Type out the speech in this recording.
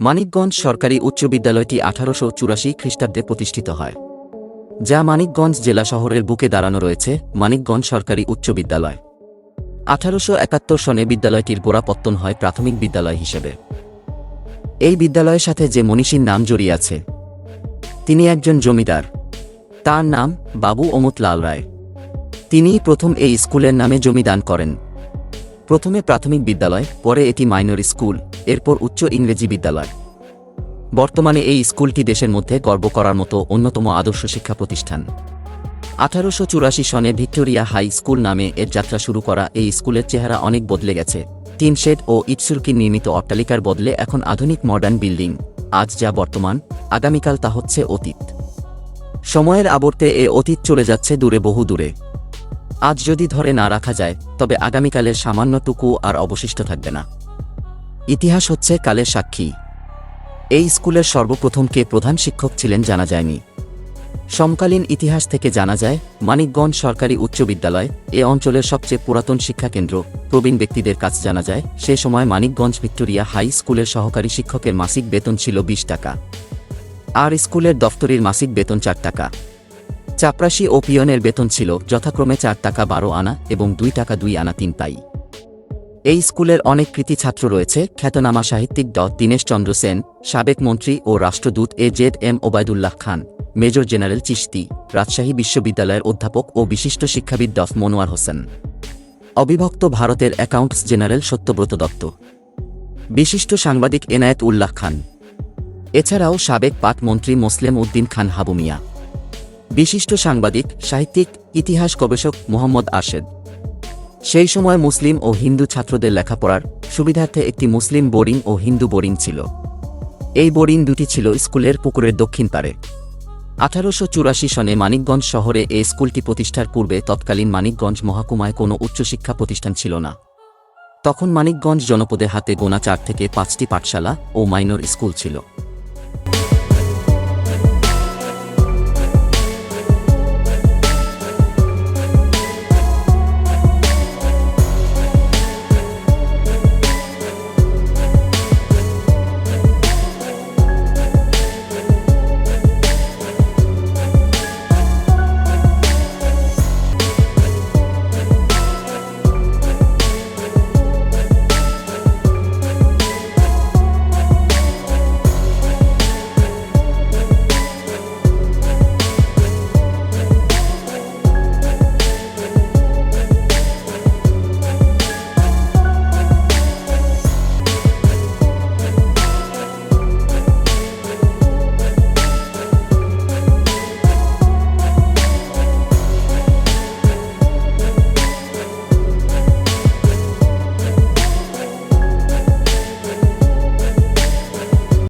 মানিকগঞ্জ সরকারি উচ্চ বিদ্যালয়টি আঠারোশো চুরাশি খ্রিস্টাব্দে প্রতিষ্ঠিত হয়, যা মানিকগঞ্জ জেলা শহরের বুকে দাঁড়ানো রয়েছে, মানিকগঞ্জ সরকারি উচ্চ বিদ্যালয়। আঠারোশো একাত্তর সনে বিদ্যালয়টির গোড়াপত্তন হয় প্রাথমিক বিদ্যালয় হিসেবে। এই বিদ্যালয়ের সাথে যে মনীষীর নাম জড়িয়ে আছে, তিনি একজন জমিদার। তার নাম বাবু অমুত লাল রায়। তিনিই প্রথম এই স্কুলের নামে জমি দান করেন। প্রথমে প্রাথমিক বিদ্যালয়, পরে এটি মাইনর স্কুল, এরপর উচ্চ ইংরেজি বিদ্যালয়। বর্তমানে এই স্কুলটি দেশের মধ্যে গর্ব করার মতো অন্যতম আদর্শ শিক্ষা প্রতিষ্ঠান। আঠারোশো চুরাশি সনে ভিক্টোরিয়া হাই স্কুল নামে এর যাত্রা শুরু করা এই স্কুলের চেহারা অনেক বদলে গেছে। টিন শেড ও ইটসুরকি নির্মিত অট্টালিকার বদলে এখন আধুনিক মডার্ন বিল্ডিং। আজ যা বর্তমান, আগামীকাল তা হচ্ছে অতীত। সময়ের আবর্তে এ অতীত চলে যাচ্ছে দূরে বহু দূরে আজ যদি ধরে না রাখা যায়, তবে আগামীকালের সামান্যটুকু আর অবশিষ্ট থাকবে না। ইতিহাস হচ্ছে কালের সাক্ষী। এই স্কুলের সর্বপ্রথম কে প্রধান শিক্ষক ছিলেন জানা যায়নি। সমকালীন ইতিহাস থেকে জানা যায়, মানিকগঞ্জ সরকারি উচ্চ বিদ্যালয়, এ অঞ্চলের সবচেয়ে পুরাতন শিক্ষাকেন্দ্র প্রবীণ ব্যক্তিদের কাছে জানা যায়, সে সময় মানিকগঞ্জ ভিক্টোরিয়া হাই স্কুলের সহকারী শিক্ষকের মাসিক বেতন ছিল বিশ টাকা। আর স্কুলের দফতরির মাসিক বেতন চার টাকা। চাপরাশি ও পিয়নের বেতন ছিল যথাক্রমে চার টাকা বারো আনা এবং দুই টাকা দুই আনা তিন পাই এই স্কুলের অনেক কৃতি ছাত্র রয়েছে, খ্যাতনামা সাহিত্যিক ড দীনেশ চন্দ্র সেন, সাবেক মন্ত্রী ও রাষ্ট্রদূত A Z M Obaidullah Khan, major general Chishti, Rajshahi বিশ্ববিদ্যালয়ের অধ্যাপক ও বিশিষ্ট শিক্ষাবিদ ডফ মনোয়ার হোসেন। অবিভক্ত ভারতের অ্যাকাউন্টস জেনারেল সত্যব্রত দত্ত। বিশিষ্ট সাংবাদিক এনায়েত উল্লাহ খান। এছাড়াও সাবেক পাক মন্ত্রী মোসলেম উদ্দিন খান হাবু মিয়া। বিশিষ্ট সাংবাদিক, সাহিত্যিক, ইতিহাস গবেষক মোহাম্মদ আশেদ সেই সময় মুসলিম ও হিন্দু ছাত্রদের লেখাপড়ার সুবিধার্থে একটি মুসলিম বোর্ডিং ও হিন্দু বোর্ডিং ছিল। এই বোর্ডিং দুটি ছিল স্কুলের পুকুরের দক্ষিণ পারে। আঠারোশো চুরাশি সনে মানিকগঞ্জ শহরে এই স্কুলটি প্রতিষ্ঠার পূর্বে তৎকালীন মানিকগঞ্জ মহাকুমায় কোনো উচ্চশিক্ষা প্রতিষ্ঠান ছিল না। তখন মানিকগঞ্জ জনপদের হাতে গোনা চার থেকে পাঁচটি পাঠশালা ও মাইনর স্কুল ছিল।